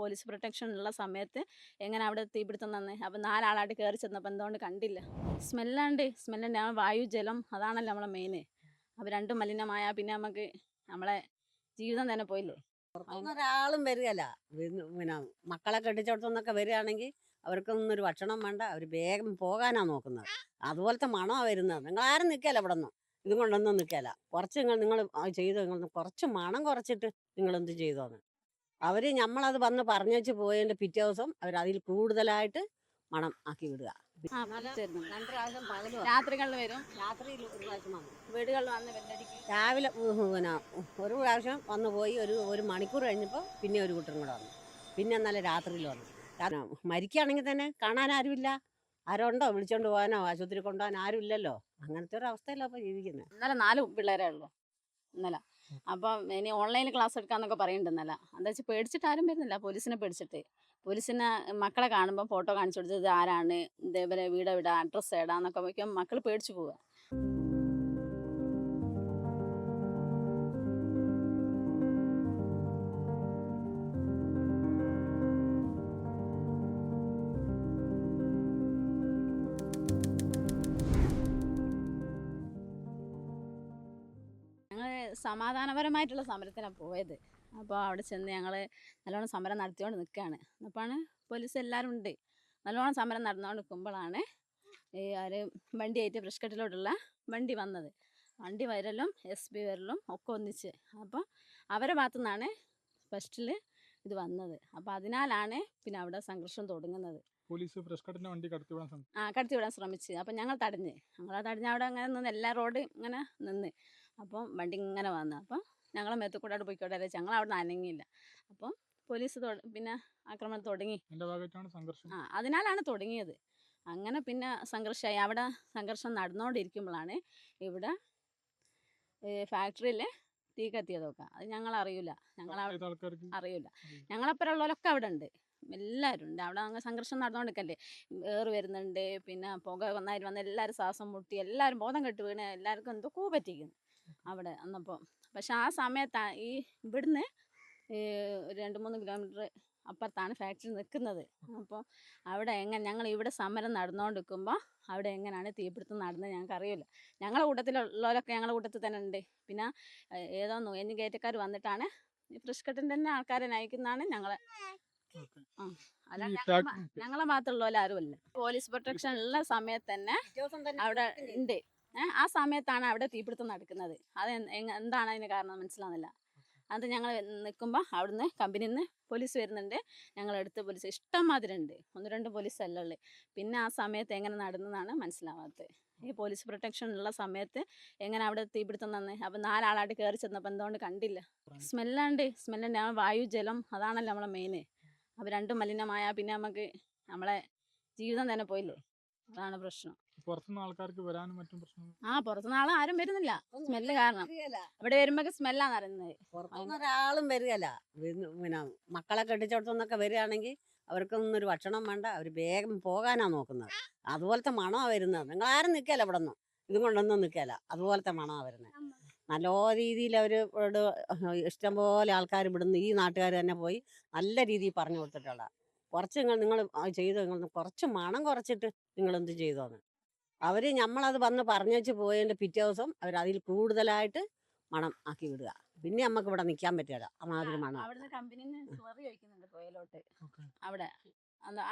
Police protection ഉള്ള സമയത്ത് എങ്ങനെ അവിടെ തീപിടുത്തം തന്നെ അപ്പം നാലാളായിട്ട് കയറി ചെന്നപ്പോൾ എന്തുകൊണ്ട് കണ്ടില്ല. സ്മെല്ലാണ്ട് സ്മെല്ലുണ്ട്. ആ വായു ജലം അതാണല്ലോ നമ്മളെ മെയിന് അപ്പോൾ രണ്ടും മലിനമായ പിന്നെ നമുക്ക് നമ്മളെ ജീവിതം തന്നെ പോയില്ലേ? ഒരാളും വരികയല്ല. പിന്നെ മക്കളെ കെട്ടിച്ചോടത്തുനിന്നൊക്കെ വരികയാണെങ്കിൽ അവർക്കൊന്നും ഒരു ഭക്ഷണം വേണ്ട. അവർ വേഗം പോകാനാ നോക്കുന്നത്. അതുപോലത്തെ മണമാണ് വരുന്നത്. നിങ്ങൾ ആരും നിൽക്കല ഇവിടെ നിന്ന് ഇതും കൊണ്ടൊന്നും നിൽക്കല കുറച്ച് നിങ്ങൾ നിങ്ങൾ ചെയ്തു? നിങ്ങൾ കുറച്ച് മണം കുറച്ചിട്ട് നിങ്ങളെന്ത് ചെയ്തോന്ന്? അവർ നമ്മളത് വന്ന് പറഞ്ഞു വെച്ച് പോയതിന്റെ പിറ്റേ ദിവസം അവർ അതിൽ കൂടുതലായിട്ട് മണം ആക്കി വിടുക. രാത്രികളിൽ വരും. രാത്രിയിൽ ഒരു പ്രാവശ്യം വന്നു. വീടുകളിൽ വന്ന് വെല്ലടിക്കും രാവിലെ പിന്നെ ഒരു പ്രാവശ്യം വന്നു പോയി ഒരു ഒരു മണിക്കൂർ കഴിഞ്ഞപ്പോൾ പിന്നെ ഒരു കൂട്ടരും കൂടെ വന്നു. പിന്നെ എന്നാലും രാത്രിയിൽ വന്നു. കാരണം മരിക്കുകയാണെങ്കിൽ തന്നെ കാണാൻ ആരുമില്ല. ആരുണ്ടോ? വിളിച്ചോണ്ട് പോകാനോ? ആശുപത്രി കൊണ്ടുപോകാൻ ആരുമില്ലല്ലോ? അങ്ങനത്തെ ഒരു അവസ്ഥയിലാണ് അപ്പോൾ ജീവിക്കുന്നത് ഇന്നലെ നാല് പിള്ളേരേ ഉള്ളൂ. ഇന്നലെ അപ്പം ഇനി ഓൺലൈനിൽ ക്ലാസ് എടുക്കാന്നൊക്കെ പറയുന്നുണ്ട് ഇന്നലെ എന്താ വെച്ചാൽ പേടിച്ചിട്ട് ആരും വരുന്നില്ല. പോലീസിനെ പേടിച്ചിട്ട്. പോലീസിനെ മക്കളെ കാണുമ്പോൾ ഫോട്ടോ കാണിച്ചു കൊടുത്തത് ആരാണ്? ഇതേപോലെ വീട് വിടാം അഡ്രസ്സ് എവിടാന്നൊക്കെ വയ്ക്കുമ്പോൾ മക്കൾ പേടിച്ചു പോവുക സമാധാനപരമായിട്ടുള്ള സമരത്തിനാണ് പോയത്. അപ്പോൾ അവിടെ ചെന്ന് ഞങ്ങൾ നല്ലോണം സമരം നടത്തിക്കൊണ്ട് നിൽക്കുകയാണ് അപ്പോഴാണ് പോലീസ് എല്ലാവരും ഉണ്ട്. നല്ലോണം സമരം നടന്നുകൊണ്ട് നിൽക്കുമ്പോഴാണ് ഈ ആര് വണ്ടിയായിട്ട് ബ്രഷ്കട്ടിലോട്ടുള്ള വണ്ടി വന്നത്. വണ്ടി വരലും എസ് പി വരലും ഒക്കെ ഒന്നിച്ച്. അപ്പോൾ അവരെ ഭാഗത്തു നിന്നാണ് ഫസ്റ്റിൽ ഇത് വന്നത്. അപ്പോൾ അതിനാലാണ് പിന്നെ അവിടെ സംഘർഷം തുടങ്ങുന്നത്. പോലീസ് ഫ്രഷ് കട്ടിന്റെ വണ്ടി കടത്തിവിടാൻ ശ്രമിച്ചു ആ കടത്തിവിടാൻ വിടാൻ അപ്പോൾ അപ്പം ഞങ്ങൾ തടഞ്ഞ്. ഞങ്ങൾ തടഞ്ഞ് അവിടെ അങ്ങനെ നിന്ന് എല്ലാ റോഡ് ഇങ്ങനെ നിന്ന്. അപ്പം വണ്ടി ഇങ്ങനെ വന്നു. അപ്പം ഞങ്ങളെ മേത്ത് കൂടെ അവിടെ പോയിക്കോട്ടെ ഞങ്ങൾ അവിടെ അനങ്ങിയില്ല. അപ്പം പോലീസ് പിന്നെ ആക്രമണം തുടങ്ങി. ആ അതിനാലാണ് തുടങ്ങിയത്. അങ്ങനെ പിന്നെ സംഘർഷമായി അവിടെ സംഘർഷം നടന്നുകൊണ്ടിരിക്കുമ്പോഴാണ് ഇവിടെ ഫാക്ടറിയിൽ തീ കത്തിയതൊക്കെ. അത് ഞങ്ങൾ അറിയില്ല ഞങ്ങൾ അറിയില്ല ഞങ്ങളപ്പുറം ഉള്ളവരൊക്കെ അവിടെ ഉണ്ട് എല്ലാവരും ഉണ്ട് അവിടെ അങ്ങ് സംഘർഷം നടന്നുകൊണ്ടിരിക്കല്ലേ ഏറ് വരുന്നുണ്ട്. പിന്നെ പുക വന്നാലും വന്ന് എല്ലാവരും ശ്വാസം മുട്ടി എല്ലാവരും ബോധം കെട്ട് വീണ് എല്ലാവർക്കും എന്തൊക്കെയോ പറ്റിക്കുന്നു. അവിടെ അന്നപ്പോൾ പക്ഷെ ആ സമയത്താണ് ഈ ഇവിടുന്ന് രണ്ട് മൂന്ന് കിലോമീറ്റർ അപ്പുറത്താണ് ഫാക്ടറി നിൽക്കുന്നത്. അപ്പോൾ അവിടെ എങ്ങനെ ഞങ്ങൾ ഇവിടെ സമരം നടന്നുകൊണ്ടിരിക്കുമ്പോൾ അവിടെ എങ്ങനെയാണ് തീപിടുത്തം നടന്നത് ഞങ്ങൾക്ക് അറിയില്ല. ഞങ്ങളുടെ കൂട്ടത്തിലുള്ളവരൊക്കെ ഞങ്ങളുടെ കൂട്ടത്തിൽ തന്നെ ഉണ്ട്. പിന്നെ ഏതോ നോയഞ്ഞ് കയറ്റക്കാർ വന്നിട്ടാണ് ഈ ഫ്രഷ് കട്ടിന്റെ തന്നെ ആൾക്കാരെ നയിക്കുന്നതാണ് ഞങ്ങളെ. ഓക്കേ. ഞങ്ങളെ ആരുമല്ല പോലീസ് പ്രൊട്ടക്ഷൻ ഉള്ള സമയത്ത് തന്നെ ദിവസം തന്നെ അവിടെ ഉണ്ട്. ആ സമയത്താണ് അവിടെ തീപിടുത്തം നടക്കുന്നത്. അത് എന്താണ് അതിന് കാരണം മനസ്സിലാവുന്നില്ല. അത് ഞങ്ങൾ നിൽക്കുമ്പോൾ അവിടുന്ന് കമ്പനിയിൽ നിന്ന് പോലീസ് വരുന്നുണ്ട്. ഞങ്ങളെടുത്ത് പോലീസ് ഇഷ്ടം മാതിരി ഉണ്ട് ഒന്ന് രണ്ട് പോലീസ് അല്ല ഉള്ളത് പിന്നെ ആ സമയത്ത് എങ്ങനെ നടന്നതാണ് മനസ്സിലാവാത്തത്. ഈ പോലീസ് പ്രൊട്ടക്ഷൻ ഉള്ള സമയത്ത് എങ്ങനെ അവിടെ തീപിടുത്തം തന്നെ? അപ്പം നാലാളായിട്ട് കയറി ചെന്നപ്പോൾ എന്തുകൊണ്ട് കണ്ടില്ല. സ്മെല്ലാണ്ട് സ്മെല്ലുണ്ട്. ആ വായു ജലം അതാണല്ലോ നമ്മളെ മെയിന് അപ്പം രണ്ടും മലിനമായ പിന്നെ നമുക്ക് നമ്മളെ ജീവിതം തന്നെ പോയില്ലേ? അതാണ് പ്രശ്നം. പുറത്തുനിന്ന് ആൾക്കാർക്ക് വരാനും മറ്റും പ്രശ്നം ആ പുറത്തുനിന്ന് ആളും ആരും വരുന്നില്ല. സ്മെല്ല് കാരണം. ഇവിടെ വരുമ്പോ സ്മെല്ലാന്ന് അറിയുന്നത് പുറത്തുനിന്ന് ഒരാളും വരികയല്ല. പിന്നെ മക്കളെ കെട്ടിച്ചോടത്തുനിന്നൊക്കെ വരികയാണെങ്കിൽ അവർക്കൊന്നും ഒരു ഭക്ഷണം വേണ്ട. അവർ വേഗം പോകാനാ നോക്കുന്നത്. അതുപോലത്തെ മണമാണ് വരുന്നത്. നിങ്ങൾ ആരും നിൽക്കല ഇവിടെ നിന്ന് ഇതും കൊണ്ടൊന്നും നിൽക്കല അതുപോലത്തെ മണമാണ് വരുന്നത്. നല്ല രീതിയിൽ അവർ ഇവിടെ ഇഷ്ടംപോലെ ആൾക്കാർ ഇവിടുന്ന് ഈ നാട്ടുകാർ തന്നെ പോയി നല്ല രീതിയിൽ പറഞ്ഞു കൊടുത്തിട്ടുള്ള കുറച്ച് നിങ്ങൾ നിങ്ങൾ ചെയ്തോ? നിങ്ങൾ കുറച്ച് മണം കുറച്ചിട്ട് നിങ്ങൾ എന്ത് ചെയ്തോന്ന്? അവർ നമ്മളത് വന്ന് പറഞ്ഞു വെച്ച് പോയതിന്റെ പിറ്റേ ദിവസം അവർ അതിൽ കൂടുതലായിട്ട് മണം ആക്കി വിടുക. പിന്നെ നമുക്ക് ഇവിടെ നിൽക്കാൻ പറ്റില്ല അമാതിരി മണം അവിടുന്ന് കമ്പനിന്ന് സ്ലറി ഒഴിക്കുന്നുണ്ട് പുഴയിലോട്ട്. അവിടെ.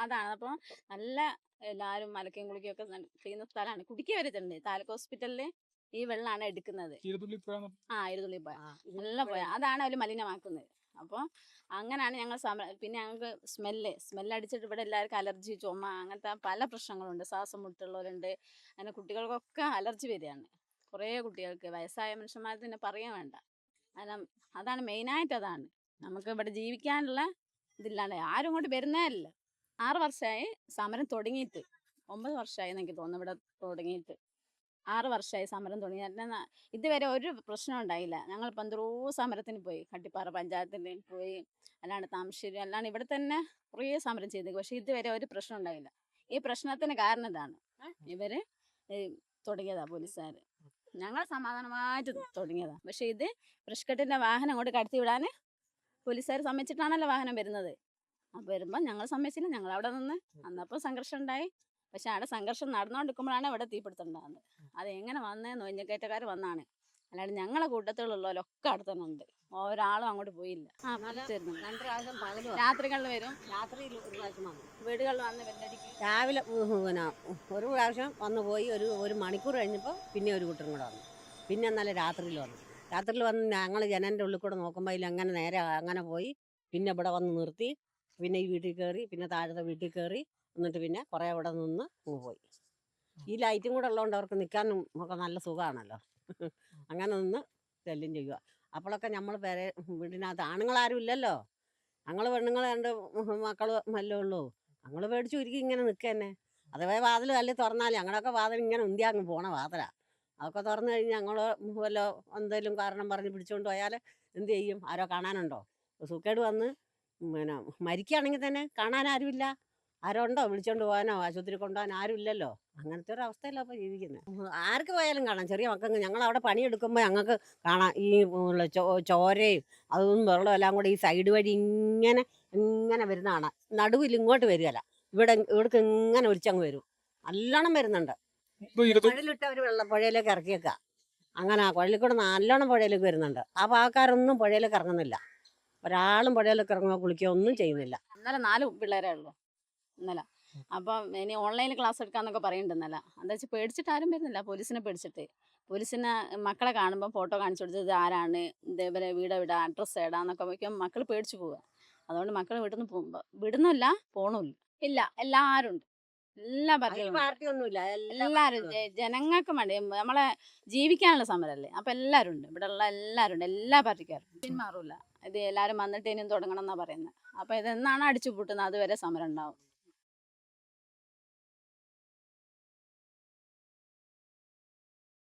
അതാണ്. അപ്പോൾ നല്ല എല്ലാവരും മലക്കയും കുളിക്കുകയും ഒക്കെ ചെയ്യുന്ന സ്ഥലമാണ് കുടിക്കുക വരുന്നുണ്ട് താലൂക്ക് ഹോസ്പിറ്റലിൽ ഈ വെള്ളമാണ് എടുക്കുന്നത്. ആ ഇരുതുള്ളി പോയ നല്ല പോയ അതാണ് അവർ മലിനമാക്കുന്നത്. അപ്പോൾ അങ്ങനെയാണ് ഞങ്ങൾ പിന്നെ ഞങ്ങൾക്ക് സ്മെല്ല് സ്മെല്ലടിച്ചിട്ട് ഇവിടെ എല്ലാവർക്കും അലർജി ചുമ അങ്ങനത്തെ പല പ്രശ്നങ്ങളുണ്ട്. ശ്വാസം മുട്ടുള്ളവരുണ്ട്. അങ്ങനെ കുട്ടികൾക്കൊക്കെ അലർജി വരികയാണ്. കുറേ കുട്ടികൾക്ക് വയസ്സായ മനുഷ്യന്മാർ തന്നെ പറയാൻ വേണ്ട. കാരണം അതാണ് മെയിനായിട്ട് അതാണ്. നമുക്ക് ഇവിടെ ജീവിക്കാനുള്ള ഇതില്ലാണ്ട് ആരും ഇങ്ങോട്ട് വരുന്നേ അല്ല ആറ് വർഷമായി സമരം തുടങ്ങിയിട്ട്. ഒമ്പത് വർഷമായി എനിക്ക് തോന്നുന്നു ഇവിടെ തുടങ്ങിയിട്ട്. ആറ് വർഷമായി സമരം തുടങ്ങി. എന്നാൽ ഇതുവരെ ഒരു പ്രശ്നം ഉണ്ടായില്ല. ഞങ്ങൾ പന്തറൂ സമരത്തിന് പോയി. കട്ടിപ്പാറ പഞ്ചായത്തിൽ പോയി. അല്ലാണ്ട് താമശ്ശേരി അല്ലാണ്ട് ഇവിടെ തന്നെ കുറേ സമരം ചെയ്തു. പക്ഷെ ഇതുവരെ ഒരു പ്രശ്നം ഉണ്ടായില്ല. ഈ പ്രശ്നത്തിന് കാരണം ഇതാണ്. ഇവർ തുടങ്ങിയതാ പോലീസുകാർ ഞങ്ങൾ സമാധാനമായിട്ട് തുടങ്ങിയതാ. പക്ഷെ ഇത് ഫ്രഷ്കട്ടിന്റെ വാഹനം അങ്ങോട്ട് കടത്തി വിടാൻ പോലീസുകാർ സമ്മതിച്ചിട്ടാണല്ലോ വാഹനം വരുന്നത്. അപ്പൊ വരുമ്പോൾ ഞങ്ങൾ സമ്മതിച്ചില്ല. ഞങ്ങൾ അവിടെ നിന്ന് അന്നപ്പോൾ സംഘർഷം ഉണ്ടായി. പക്ഷെ അവിടെ സംഘർഷം നടന്നുകൊണ്ടിരിക്കുമ്പോഴാണ് ഇവിടെ തീപിടുത്തം ഉണ്ടാകുന്നത് അത് എങ്ങനെ വന്നതെന്ന് നൊഞ്ഞക്കയറ്റക്കാർ വന്നാണ്. അല്ലാണ്ട് ഞങ്ങളെ കൂട്ടത്തിലുള്ളവരൊക്കെ അവിടെ തന്നെ ഉണ്ട് ഒരാളും അങ്ങോട്ട് പോയില്ല. രാത്രികളിൽ വരും. രാത്രിയിൽ വീടുകളിൽ വന്ന് രാവിലെ പിന്നെ ഒരു പ്രാവശ്യം വന്നു പോയി. ഒരു ഒരു മണിക്കൂർ കഴിഞ്ഞപ്പോൾ പിന്നെ ഒരു കൂട്ടരും കൂടെ വന്നു. പിന്നെ എന്നാലും രാത്രിയിൽ വന്നു. രാത്രിയിൽ വന്ന് ഞങ്ങൾ ജനന്റെ ഉള്ളിൽ കൂടെ നോക്കുമ്പോൾ അതിൽ അങ്ങനെ നേരെ അങ്ങനെ പോയി. പിന്നെ ഇവിടെ വന്ന് നിർത്തി. പിന്നെ ഈ വീട്ടിൽ കയറി പിന്നെ താഴത്തെ വീട്ടിൽ കയറി. എന്നിട്ട് പിന്നെ കുറേ അവിടെ നിന്ന് അങ്ങ് പോയി ഈ ലൈറ്റും കൂടെ ഉള്ളതുകൊണ്ട് അവർക്ക് നിൽക്കാനും ഒക്കെ നല്ല സുഖമാണല്ലോ അങ്ങനെ നിന്ന് ശല്യം ചെയ്യുക. അപ്പോഴൊക്കെ നമ്മൾ പേരെ വീടിനകത്ത് ആണുങ്ങളാരും ഇല്ലല്ലോ. ഞങ്ങൾ പെണ്ണുങ്ങൾ രണ്ട് മക്കൾ മല്ലേ ഉള്ളൂ. ഞങ്ങൾ പേടിച്ചു ഒരുക്കി ഇങ്ങനെ നിൽക്കുക തന്നെ. അഥവാ വാതിൽ തല്ലി തുറന്നാൽ ഞങ്ങളൊക്കെ വാതിൽ ഇങ്ങനെ ഉന്തി അങ്ങ് പോണ വാതില. അതൊക്കെ തുറന്നു കഴിഞ്ഞ് ഞങ്ങൾ വല്ല എന്തെങ്കിലും കാരണം പറഞ്ഞ് പിടിച്ചുകൊണ്ട് പോയാൽ എന്ത് ചെയ്യും? ആരോ കാണാനുണ്ടോ? സൂക്കേട് വന്ന് പിന്നെ മരിക്കുകയാണെങ്കിൽ തന്നെ കാണാൻ ആരുമില്ല. ആരോ ഉണ്ടോ വിളിച്ചോണ്ട് പോകാനോ ആശുപത്രി കൊണ്ടുപോകാൻ ആരുമില്ലല്ലോ. അങ്ങനത്തെ ഒരു അവസ്ഥയല്ല അപ്പൊ ജീവിക്കുന്നത് ആർക്ക് പോയാലും കാണാം. ചെറിയ മക്കൾക്ക് ഞങ്ങൾ അവിടെ പണിയെടുക്കുമ്പോൾ ഞങ്ങൾക്ക് കാണാം. ഈ ചോരയും അതും വെള്ളം എല്ലാം കൂടെ ഈ സൈഡ് വഴി ഇങ്ങനെ ഇങ്ങനെ വരുന്ന കാണാം നടുവിൽ ഇങ്ങോട്ട് വരികയല്ല. ഇവിടെ ഇവിടേക്ക് ഇങ്ങനെ ഒലിച്ചങ്ങ് വരും. നല്ലോണം വരുന്നുണ്ട്. കുഴലിട്ട് അവർ വെള്ളം പുഴയിലേക്ക് ഇറക്കിയേക്ക അങ്ങനെ ആ കുഴലിൽ കൂടെ നല്ലോണം പുഴയിലേക്ക് വരുന്നുണ്ട്. ആ പാക്കാരൊന്നും പുഴയിലേക്ക് ഇറങ്ങുന്നില്ല. ഒരാളും പുഴയിലേക്ക് ഇറങ്ങുക കുളിക്കുക ഒന്നും ചെയ്യുന്നില്ല. ഇന്നലെ നാല് പിള്ളേരേ ഉള്ളൂ. ഇന്നലെ അപ്പം ഇനി ഓൺലൈനിൽ ക്ലാസ് എടുക്കാന്നൊക്കെ പറയുന്നുണ്ടെന്നല്ല എന്താ വെച്ചാൽ പേടിച്ചിട്ട് ആരും വരുന്നില്ല പോലീസിനെ പേടിച്ചിട്ട്. പോലീസിനെ മക്കളെ കാണുമ്പോൾ ഫോട്ടോ കാണിച്ചു കൊടുത്തത് ഇത് ആരാണ് ഇതേപോലെ വീട് എവിടാ അഡ്രസ്സ് എവിടാന്നൊക്കെ വയ്ക്കുമ്പോൾ മക്കൾ പേടിച്ചു പോവുക അതുകൊണ്ട് മക്കൾ വീട്ടിൽ നിന്ന് പോകുമ്പോൾ വിടുന്നില്ല പോണമില്ല ഇല്ല എല്ലാവരും ഉണ്ട്. എല്ലാ പാർട്ടിയൊന്നുമില്ല എല്ലാവരും ജനങ്ങൾക്ക് വേണ്ടി നമ്മളെ ജീവിക്കാനുള്ള സമരമല്ലേ അപ്പം എല്ലാവരും ഉണ്ട്. ഇവിടെ ഉള്ള എല്ലാവരും ഉണ്ട്. എല്ലാ പാർട്ടിക്കാരും പിന്മാറൂല ഇത് എല്ലാവരും വന്നിട്ട് ഇനിയും തുടങ്ങണം എന്നാണ് പറയുന്നത് അപ്പം ഇതെന്നാണ് അടിച്ചു പൂട്ടുന്നത്? അതുവരെ സമരം ഉണ്ടാവും.